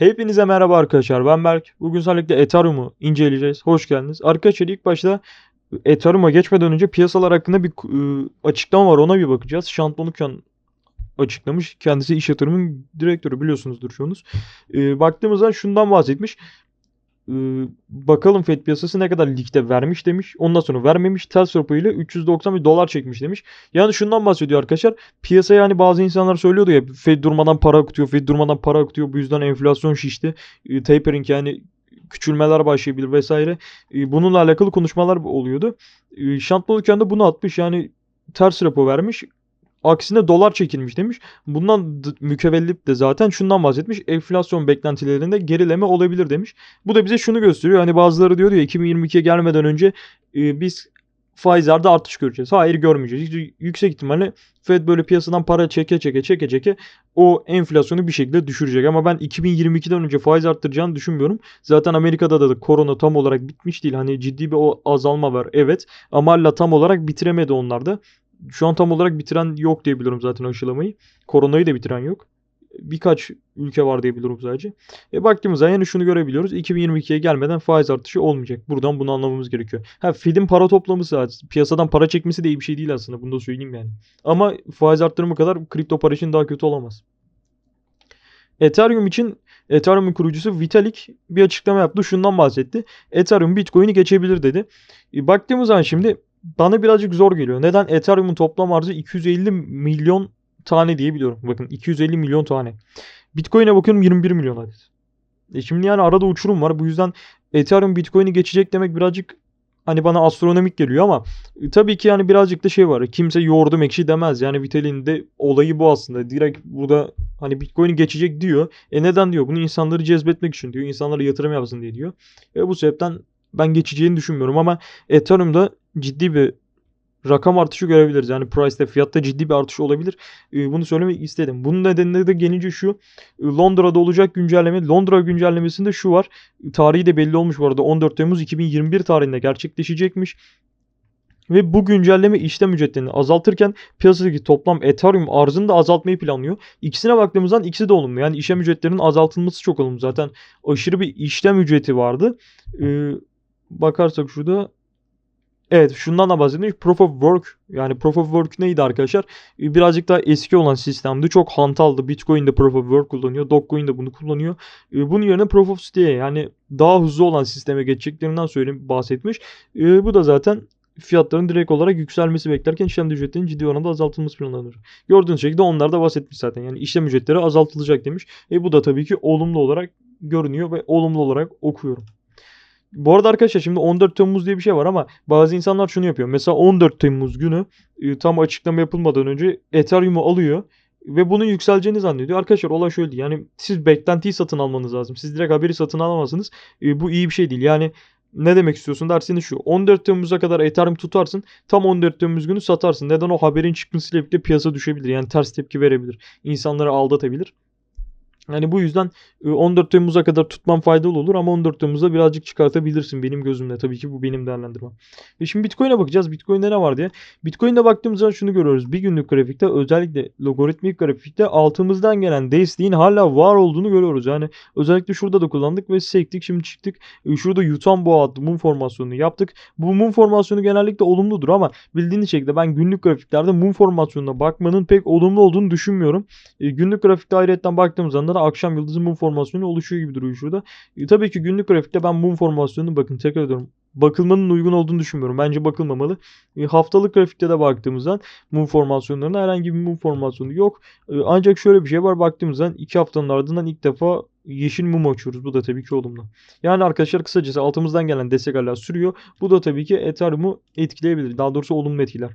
Hepinize merhaba arkadaşlar. Ben Berk. Bugün özellikle Ethereum'u inceleyeceğiz. Hoş geldiniz. Arkadaşlar ilk başta Ethereum'a geçmeden önce piyasalar hakkında bir e, açıklama var. Ona bir bakacağız. Şantmonukyan açıklamış. Kendisi iş yatırımın direktörü biliyorsunuzdur çoğunuz. E, baktığımızda şundan bahsetmiş. E, bakalım FED piyasası ne kadar ligde vermiş demiş. Ondan sonra vermemiş. Ters rapo ile 390 bir dolar çekmiş demiş. Yani şundan bahsediyor arkadaşlar. Piyasaya hani bazı insanlar söylüyordu ya Fed durmadan para akıtıyor. Fed durmadan para akıtıyor. Bu yüzden enflasyon şişti. E, tapering yani küçülmeler başlayabilir vesaire. E, bununla alakalı konuşmalar oluyordu. E, Şantmonukyan da bunu atmış. Yani ters repo vermiş. Aksine dolar çekilmiş demiş. Bundan mükevellip de zaten şundan bahsetmiş. Enflasyon beklentilerinde gerileme olabilir demiş. Bu da bize şunu gösteriyor. Hani bazıları diyor ya 2022'ye gelmeden önce e, biz faizlerde artış göreceğiz. Hayır görmeyeceğiz. Yüksek ihtimalle Fed böyle piyasadan para çeke çeke çeke çeke o enflasyonu bir şekilde düşürecek. Ama ben 2022'den önce faiz arttıracağını düşünmüyorum. Zaten Amerika'da da, da korona tam olarak bitmiş değil. Hani ciddi bir o azalma var evet. Ama hala tam olarak bitiremedi onlar da. Şu an tam olarak bitiren yok diye zaten aşılamayı. Koronayı da bitiren yok. Birkaç ülke var diye biliyorum sadece. E baktığımızda yani şunu görebiliyoruz. 2022'ye gelmeden faiz artışı olmayacak. Buradan bunu anlamamız gerekiyor. Ha Fed'in para toplaması, piyasadan para çekmesi de iyi bir şey değil aslında. Bunu da söyleyeyim yani. Ama faiz arttırımı kadar kripto para için daha kötü olamaz. Ethereum için Ethereum'un kurucusu Vitalik bir açıklama yaptı. Şundan bahsetti. Ethereum Bitcoin'i geçebilir dedi. E, baktığımız zaman şimdi bana birazcık zor geliyor. Neden? Ethereum'un toplam arzı 250 milyon tane diye biliyorum. Bakın 250 milyon tane. Bitcoin'e bakıyorum 21 milyon adet. E şimdi yani arada uçurum var. Bu yüzden Ethereum Bitcoin'i geçecek demek birazcık hani bana astronomik geliyor ama e, tabii ki yani birazcık da şey var. Kimse yoğurdum ekşi demez. Yani Vitalik'in de olayı bu aslında. Direkt burada hani Bitcoin'i geçecek diyor. E neden diyor? Bunu insanları cezbetmek için diyor. İnsanlara yatırım yapsın diye diyor. E bu sebepten ben geçeceğini düşünmüyorum ama Ethereum'da ciddi bir rakam artışı görebiliriz. Yani price'te fiyatta ciddi bir artış olabilir. Ee, bunu söylemek istedim. Bunun nedeni de gelince şu. e, Londra'da olacak güncelleme. Londra güncellemesinde şu var. Tarihi de belli olmuş bu arada. 14 Temmuz 2021 tarihinde gerçekleşecekmiş. Ve bu güncelleme işlem ücretlerini azaltırken piyasadaki toplam Ethereum arzını da azaltmayı planlıyor. İkisine baktığımızdan ikisi de olumlu. Yani işlem ücretlerinin azaltılması çok olumlu. Zaten aşırı bir işlem ücreti vardı. Ee, bakarsak şurada Evet şundan da bahsetmiş. Proof of Work yani Proof of Work neydi arkadaşlar? Birazcık daha eski olan sistemdi. Çok hantaldı. Bitcoin de Proof of Work kullanıyor. Dogecoin de bunu kullanıyor. Ee, Bunun yerine Proof of Stake yani daha hızlı olan sisteme geçeceklerinden söyleyeyim bahsetmiş. Ee, Bu da zaten fiyatların direkt olarak yükselmesi beklerken işlem ücretlerinin ciddi oranda azaltılması planlanır. Gördüğünüz şekilde onlar da bahsetmiş zaten. Yani işlem ücretleri azaltılacak demiş. E bu da tabii ki olumlu olarak görünüyor ve olumlu olarak okuyorum. Bu arada arkadaşlar şimdi 14 Temmuz diye bir şey var ama bazı insanlar şunu yapıyor. Mesela 14 Temmuz günü e, tam açıklama yapılmadan önce Ethereum'u alıyor ve bunun yükseleceğini zannediyor. Arkadaşlar olay şöyle. Yani siz beklentiyi satın almanız lazım. Siz direkt haberi satın alamazsınız. E, bu iyi bir şey değil. Yani ne demek istiyorsun derseniz şu. 14 Temmuz'a kadar Ethereum tutarsın. Tam 14 Temmuz günü satarsın. Neden o haberin çıkmasıyla birlikte piyasa düşebilir. Yani ters tepki verebilir. İnsanları aldatabilir. Yani bu yüzden e, 14 Temmuz'a kadar tutman faydalı olur ama 14 Temmuz'da birazcık çıkartabilirsin benim gözümde. Tabii ki bu benim değerlendirmem. Ve şimdi Bitcoin'e bakacağız. Bitcoin'de ne var diye. Bitcoin'de baktığımızda şunu görüyoruz. Bir günlük grafikte özellikle logaritmik grafikte altımızdan gelen desteğin hala var olduğunu görüyoruz. Yani özellikle şurada da kullandık ve sektik. Şimdi çıktık. E, Şurada yutan boğa adlı mum formasyonunu yaptık. Bu mum formasyonu genellikle olumludur ama bildiğiniz şekilde ben günlük grafiklerde mum formasyonuna bakmanın pek olumlu olduğunu düşünmüyorum. E, günlük grafikte ayrıyetten baktığımız anda da akşam yıldızı mum formasyonu oluşuyor gibi duruyor şurada. E, tabii ki günlük grafikte ben mum formasyonunu bakın tekrar ediyorum. Bakılmanın uygun olduğunu düşünmüyorum. Bence bakılmamalı. E, haftalık grafikte de baktığımızdan mum formasyonlarına herhangi bir mum formasyonu yok. E, ancak şöyle bir şey var. Baktığımızdan iki haftanın ardından ilk defa yeşil mum açıyoruz. Bu da tabii ki olumlu. Yani arkadaşlar kısacası altımızdan gelen destek sürüyor. Bu da tabii ki Ethereum'u etkileyebilir. Daha doğrusu olumlu etkiler.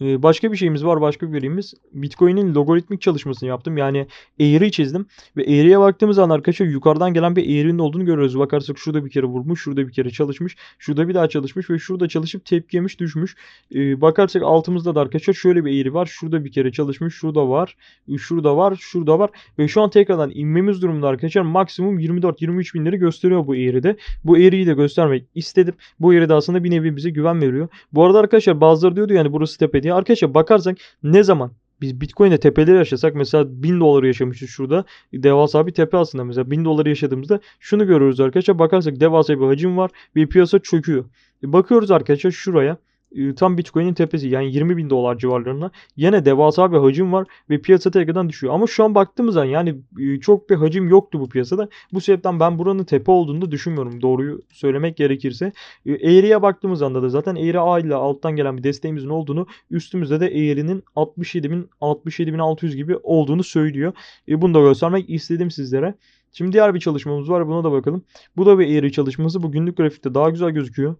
Ee, başka bir şeyimiz var, başka bir verimiz. Bitcoin'in logaritmik çalışmasını yaptım. Yani eğri çizdim. Ve eğriye baktığımız zaman arkadaşlar yukarıdan gelen bir eğrinin olduğunu görüyoruz. Bakarsak şurada bir kere vurmuş, şurada bir kere çalışmış, şurada bir daha çalışmış ve şurada çalışıp tepki yemiş düşmüş. Ee, bakarsak altımızda da arkadaşlar şöyle bir eğri var. Şurada bir kere çalışmış, şurada var, şurada var, şurada var. Ve şu an tekrardan inmemiz durumunda arkadaşlar maksimum 24-23 binleri gösteriyor bu eğride. Bu eğriyi de göstermek istedim. Bu eğri de aslında bir nevi bize güven veriyor. Bu arada arkadaşlar bazıları diyordu yani burası tepe diye. Arkadaşlar bakarsak ne zaman biz Bitcoin'de tepeleri yaşasak mesela 1000 doları yaşamışız şurada. Devasa bir tepe aslında mesela 1000 doları yaşadığımızda şunu görüyoruz arkadaşlar. Bakarsak devasa bir hacim var ve piyasa çöküyor. E, Bakıyoruz arkadaşlar şuraya. E, Tam Bitcoin'in tepesi yani 20 bin dolar civarlarına. Yine devasa bir hacim var ve piyasa tekrardan düşüyor. Ama şu an baktığımız zaman yani e, çok bir hacim yoktu bu piyasada. Bu sebepten ben buranın tepe olduğunu da düşünmüyorum doğruyu söylemek gerekirse. Eğriye baktığımız anda da zaten eğri A ile alttan gelen bir desteğimizin olduğunu üstümüzde de eğrinin 67.000 67.600 gibi olduğunu söylüyor. E, bunu da göstermek istedim sizlere. Şimdi diğer bir çalışmamız var. Buna da bakalım. Bu da bir eğri çalışması. Bu günlük grafikte daha güzel gözüküyor.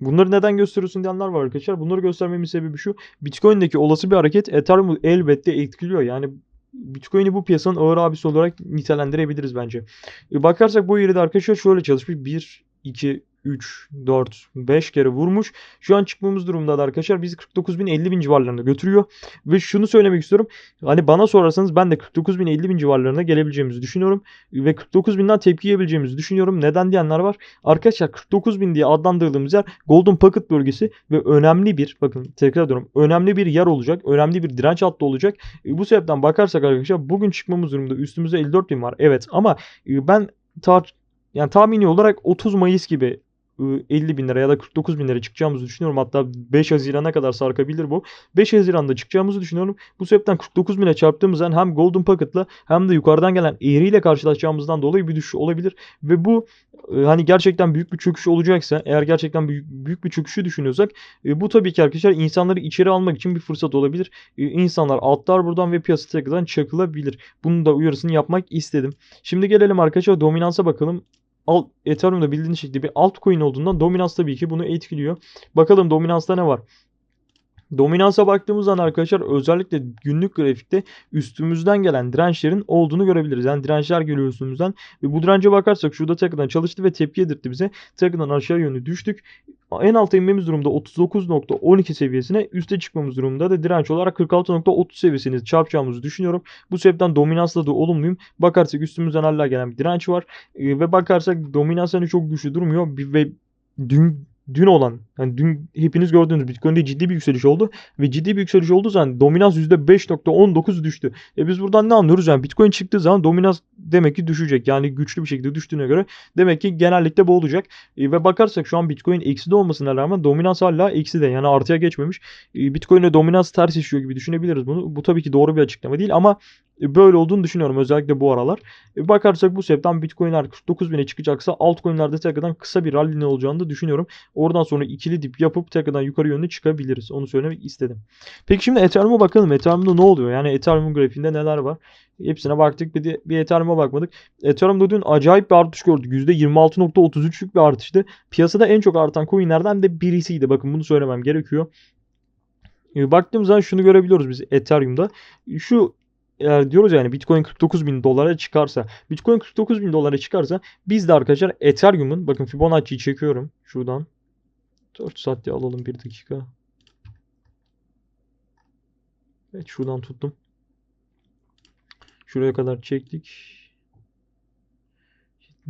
Bunları neden gösteriyorsun diyenler var arkadaşlar. Bunları göstermemin sebebi şu. Bitcoin'deki olası bir hareket Ethereum'u elbette etkiliyor. Yani Bitcoin'i bu piyasanın ağır abisi olarak nitelendirebiliriz bence. E, bakarsak bu yeri de arkadaşlar şöyle çalışmış. 1, 2, 3, 4, 5 kere vurmuş. Şu an çıkmamız durumda da arkadaşlar bizi 49 bin 50 bin civarlarına götürüyor. Ve şunu söylemek istiyorum. Hani bana sorarsanız ben de 49 bin 50 bin civarlarına gelebileceğimizi düşünüyorum. Ve 49 binden tepki yiyebileceğimizi düşünüyorum. Neden diyenler var. Arkadaşlar 49 bin diye adlandırdığımız yer Golden Pocket bölgesi ve önemli bir bakın tekrar ediyorum önemli bir yer olacak. Önemli bir direnç hattı olacak. E, bu sebepten bakarsak arkadaşlar bugün çıkmamız durumda üstümüzde 54 bin var. Evet ama e, ben tar yani tahmini olarak 30 Mayıs gibi 50 bin lira ya da 49 bin lira çıkacağımızı düşünüyorum. Hatta 5 Haziran'a kadar sarkabilir bu. 5 Haziran'da çıkacağımızı düşünüyorum. Bu sebepten 49 bine çarptığımız hem Golden Pocket'la hem de yukarıdan gelen eğriyle karşılaşacağımızdan dolayı bir düşüş olabilir. Ve bu e, hani gerçekten büyük bir çöküş olacaksa eğer gerçekten büyük, büyük bir çöküşü düşünüyorsak e, bu tabii ki arkadaşlar insanları içeri almak için bir fırsat olabilir. E, insanlar altlar buradan ve piyasa tekrardan çakılabilir. Bunun da uyarısını yapmak istedim. Şimdi gelelim arkadaşlar dominansa bakalım. Al, Ethereum'da bildiğiniz şekilde bir altcoin olduğundan dominans tabii ki bunu etkiliyor. Bakalım dominansta ne var? Dominansa baktığımız zaman arkadaşlar özellikle günlük grafikte üstümüzden gelen dirençlerin olduğunu görebiliriz. Yani dirençler geliyor üstümüzden ve bu dirence bakarsak şurada tekrardan çalıştı ve tepki yedirtti bize. Tekrardan aşağı yönlü düştük. En alta inmemiz durumda 39.12 seviyesine üste çıkmamız durumda da direnç olarak 46.30 seviyesini çarpacağımızı düşünüyorum. Bu sebepten dominansla da olumluyum. Bakarsak üstümüzden hala gelen bir direnç var. Ee, ve bakarsak dominans hani çok güçlü durmuyor. Ve dün dün olan hani dün hepiniz gördüğünüz Bitcoin'de ciddi bir yükseliş oldu ve ciddi bir yükseliş olduğu zaman dominans %5.19 düştü. E biz buradan ne anlıyoruz? Yani Bitcoin çıktığı zaman dominans demek ki düşecek. Yani güçlü bir şekilde düştüğüne göre demek ki genellikle bu olacak. E ve bakarsak şu an Bitcoin eksi de olmasına rağmen dominans hala eksi de yani artıya geçmemiş. E, Bitcoin'e dominans ters işiyor gibi düşünebiliriz bunu. Bu tabii ki doğru bir açıklama değil ama böyle olduğunu düşünüyorum özellikle bu aralar. E, bakarsak bu sebepten Bitcoin'ler 49 bine çıkacaksa altcoin'lerde tekrardan kısa bir rally olacağını da düşünüyorum. Oradan sonra ikili dip yapıp tekrardan yukarı yönlü çıkabiliriz. Onu söylemek istedim. Peki şimdi Ethereum'a bakalım. Ethereum'da ne oluyor? Yani Ethereum grafiğinde neler var? Hepsine baktık. Bir, de, bir Ethereum'a bakmadık. Ethereum'da dün acayip bir artış gördük. %26.33'lük bir artıştı. Piyasada en çok artan coinlerden de birisiydi. Bakın bunu söylemem gerekiyor. E, Baktığımız zaman şunu görebiliyoruz biz Ethereum'da. Şu eğer diyoruz yani Bitcoin 49 bin dolara çıkarsa Bitcoin 49 bin dolara çıkarsa biz de arkadaşlar Ethereum'un bakın Fibonacci'yi çekiyorum şuradan 4 saat diye alalım bir dakika. Evet şuradan tuttum. Şuraya kadar çektik.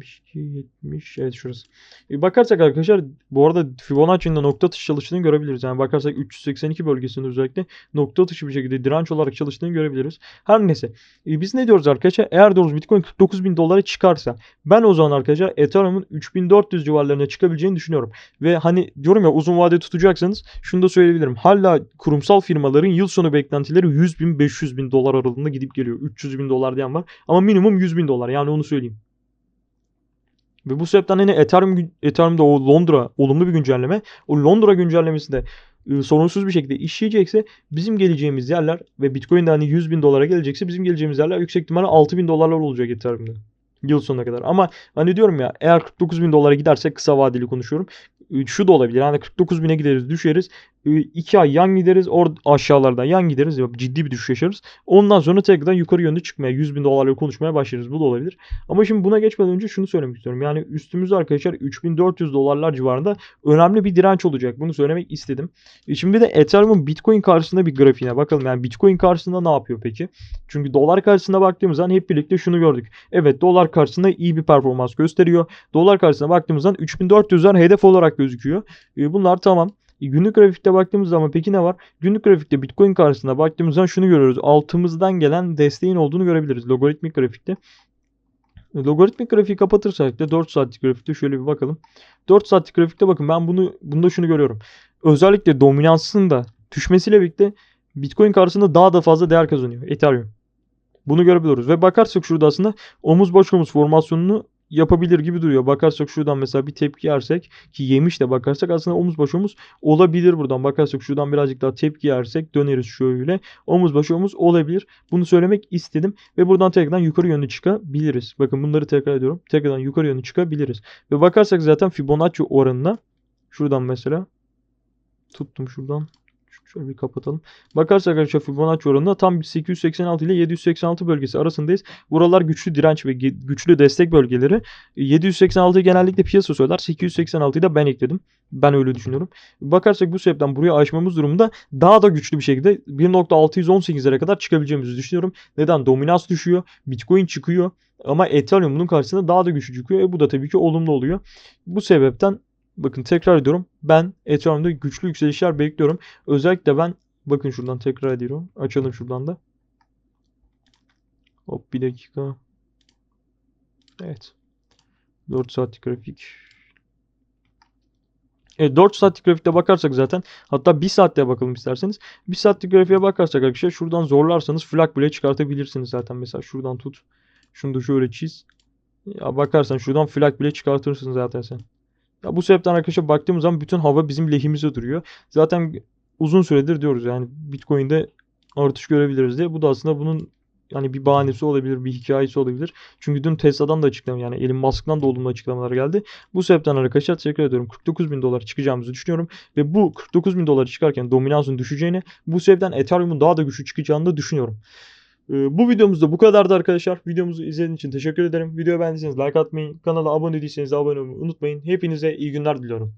72, 70. Evet şurası. E, bakarsak arkadaşlar bu arada Fibonacci'nin de nokta atışı çalıştığını görebiliriz. Yani bakarsak 382 bölgesinde özellikle nokta atışı bir şekilde direnç olarak çalıştığını görebiliriz. Her neyse. E, biz ne diyoruz arkadaşlar? Eğer diyoruz Bitcoin 49 bin dolara çıkarsa ben o zaman arkadaşlar Ethereum'un 3400 civarlarına çıkabileceğini düşünüyorum. Ve hani diyorum ya uzun vade tutacaksanız şunu da söyleyebilirim. Hala kurumsal firmaların yıl sonu beklentileri 100 bin 500 bin dolar aralığında gidip geliyor. 300 bin dolar diyen var. Ama minimum 100 bin dolar yani onu söyleyeyim. Ve bu sebepten hani Ethereum, Ethereum'da o Londra olumlu bir güncelleme. O Londra güncellemesinde e, sorunsuz bir şekilde işleyecekse bizim geleceğimiz yerler ve Bitcoin'de hani 100 bin dolara gelecekse bizim geleceğimiz yerler yüksek ihtimalle 6 bin dolarlar olacak Ethereum'da. Yıl sonuna kadar. Ama hani diyorum ya eğer 49 bin dolara gidersek kısa vadeli konuşuyorum. Şu da olabilir. Yani 49 bine gideriz düşeriz. 2 ay yan gideriz. Or aşağılardan yan gideriz. Ciddi bir düşüş yaşarız. Ondan sonra tekrardan yukarı yönde çıkmaya 100 bin dolarları konuşmaya başlarız. Bu da olabilir. Ama şimdi buna geçmeden önce şunu söylemek istiyorum. Yani üstümüzde arkadaşlar 3400 dolarlar civarında önemli bir direnç olacak. Bunu söylemek istedim. E, Şimdi de Ethereum'un Bitcoin karşısında bir grafiğine bakalım. Yani Bitcoin karşısında ne yapıyor peki? Çünkü dolar karşısında baktığımız zaman hep birlikte şunu gördük. Evet dolar karşısında iyi bir performans gösteriyor. Dolar karşısına baktığımız zaman 3400'ler hedef olarak gözüküyor. E, Bunlar tamam. E, Günlük grafikte baktığımız zaman peki ne var? Günlük grafikte Bitcoin karşısında baktığımız zaman şunu görüyoruz. Altımızdan gelen desteğin olduğunu görebiliriz. Logaritmik grafikte. E, Logaritmik grafiği kapatırsak da 4 saatlik grafikte şöyle bir bakalım. 4 saatlik grafikte bakın ben bunu bunda şunu görüyorum. Özellikle dominansın da düşmesiyle birlikte Bitcoin karşısında daha da fazla değer kazanıyor Ethereum. Bunu görebiliyoruz ve bakarsak şurada aslında omuz baş omuz formasyonunu yapabilir gibi duruyor. Bakarsak şuradan mesela bir tepki yersek ki yemiş de bakarsak aslında omuz baş omuz olabilir buradan. Bakarsak şuradan birazcık daha tepki yersek döneriz şöyle. Omuz baş omuz olabilir. Bunu söylemek istedim ve buradan tekrardan yukarı yönlü çıkabiliriz. Bakın bunları tekrar ediyorum. Tekrardan yukarı yönlü çıkabiliriz. Ve bakarsak zaten Fibonacci oranına şuradan mesela tuttum şuradan. Şöyle bir kapatalım. Bakarsak arkadaşlar Fibonacci oranında tam 886 ile 786 bölgesi arasındayız. Buralar güçlü direnç ve güçlü destek bölgeleri. 786'yı genellikle piyasa söyler. 886'yı da ben ekledim. Ben öyle düşünüyorum. Bakarsak bu sebepten buraya aşmamız durumunda daha da güçlü bir şekilde 1.618'lere kadar çıkabileceğimizi düşünüyorum. Neden? Dominans düşüyor. Bitcoin çıkıyor. Ama Ethereum bunun karşısında daha da güçlü çıkıyor. E bu da tabii ki olumlu oluyor. Bu sebepten bakın tekrar ediyorum. Ben Ethereum'da güçlü yükselişler bekliyorum. Özellikle ben bakın şuradan tekrar ediyorum. Açalım şuradan da. Hop bir dakika. Evet. 4 saatlik grafik. Evet 4 saatlik grafikte bakarsak zaten hatta 1 saatte bakalım isterseniz. 1 saatlik grafiğe bakarsak arkadaşlar şuradan zorlarsanız flag bile çıkartabilirsiniz zaten. Mesela şuradan tut. Şunu da şöyle çiz. Ya bakarsan şuradan flag bile çıkartırsın zaten sen. Ya bu sebepten arkadaşlar baktığımız zaman bütün hava bizim lehimize duruyor. Zaten uzun süredir diyoruz yani Bitcoin'de artış görebiliriz diye. Bu da aslında bunun yani bir bahanesi olabilir, bir hikayesi olabilir. Çünkü dün Tesla'dan da açıklama yani Elon Musk'dan da olumlu açıklamalar geldi. Bu sebepten arkadaşlar tekrar ediyorum 49 bin dolar çıkacağımızı düşünüyorum. Ve bu 49 bin dolar çıkarken dominansın düşeceğini bu sebepten Ethereum'un daha da güçlü çıkacağını da düşünüyorum. Ee, bu videomuz da bu kadardı arkadaşlar. Videomuzu izlediğiniz için teşekkür ederim. Videoyu beğendiyseniz like atmayı, kanala abone değilseniz de abone olmayı unutmayın. Hepinize iyi günler diliyorum.